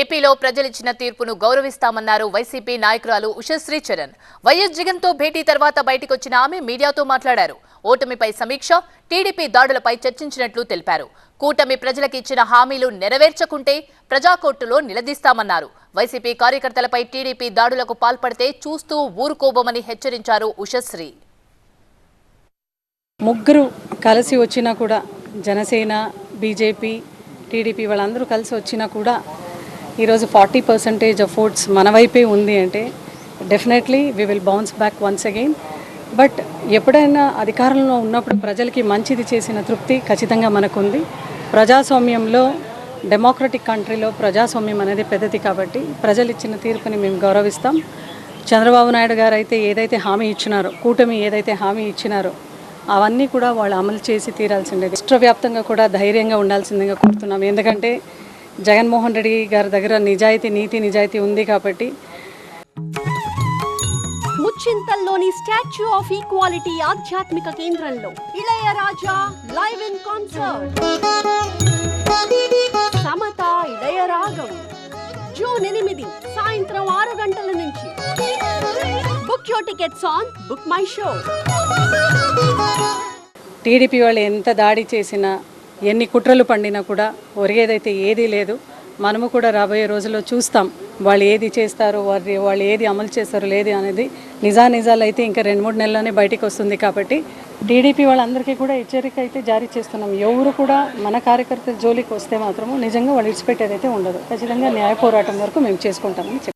ఏపీలో ప్రజలిచ్చిన తీర్పును గౌరవిస్తామన్నారు వైసీపీ నాయకురాలు ఉషశ్రీ చరణ్ వైఎస్ జగన్తో భేటీ తర్వాత బయటకొచ్చిన ఆమె మీడియాతో మాట్లాడారు. ఓటమిపై సమీక్ష టీడీపీ దాడులపై చర్చించినట్లు తెలిపారు. కూటమి ప్రజలకు ఇచ్చిన హామీలు నెరవేర్చకుంటే ప్రజాకోర్టులో నిలదీస్తామన్నారు. వైసీపీ కార్యకర్తలపై టీడీపీ దాడులకు పాల్పడితే చూస్తూ ఊరుకోబోమని హెచ్చరించారు ఉషశ్రీ ముగ్గురు కలిసి వచ్చినా కూడా జనసేన బీజేపీ టీడీపీ వాళ్ళందరూ కలిసి వచ్చినా కూడా ఈరోజు ఫార్టీ పర్సెంటేజ్ ఆఫ్ ఓట్స్ మన వైపే ఉంది అంటే definitely we will bounce back once again. But ఎప్పుడైనా అధికారంలో ఉన్నప్పుడు ప్రజలకి మంచిది చేసిన తృప్తి ఖచ్చితంగా మనకుంది. ప్రజాస్వామ్యంలో డెమోక్రటిక్ కంట్రీలో ప్రజాస్వామ్యం అనేది పెద్దది కాబట్టి ప్రజలు ఇచ్చిన తీర్పుని మేము గౌరవిస్తాం. చంద్రబాబు నాయుడు గారు అయితే ఏదైతే హామీ ఇచ్చినారో కూటమి ఏదైతే హామీ ఇచ్చినారో అవన్నీ కూడా వాళ్ళు అమలు చేసి తీరాల్సిందే. రాష్ట్ర వ్యాప్తంగా కూడా ధైర్యంగా ఉండాల్సిందిగా కోరుతున్నాం. ఎందుకంటే జగన్మోహన్ రెడ్డి గారి దగ్గర నిజాయితీ నీతి నిజాయితీ ఉంది కాబట్టి. ముచ్చింతల్లోని స్టాచ్యూ ఆఫ్ ఈక్వాలిటీ ఆధ్యాత్మిక కేంద్రంలో Ilaiyaraaja live in concert. Samatha Ilayaragam June ఎనిమిది సాయంత్రం ఆరు గంటల నుంచి. Book your tickets on book my show. TDP వాళ్ళు ఎంత దాడి చేసినా ఎన్ని కుట్రలు పండినా కూడా ఒరిగేదైతే ఏదీ లేదు. మనము కూడా రాబోయే రోజుల్లో చూస్తాం వాళ్ళు ఏది చేస్తారు వారి వాళ్ళు ఏది అమలు చేస్తారు లేదు అనేది. నిజా నిజాలు అయితే ఇంకా రెండు మూడు నెలల్లోనే బయటికి వస్తుంది కాబట్టి టీడీపీ వాళ్ళందరికీ కూడా హెచ్చరిక అయితే జారీ చేస్తున్నాం. ఎవరు కూడా మన కార్యకర్తల జోలికి వస్తే మాత్రము నిజంగా వాళ్ళు విడిచిపెట్టేదైతే ఉండదు. ఖచ్చితంగా న్యాయ పోరాటం వరకు మేము చేసుకుంటామని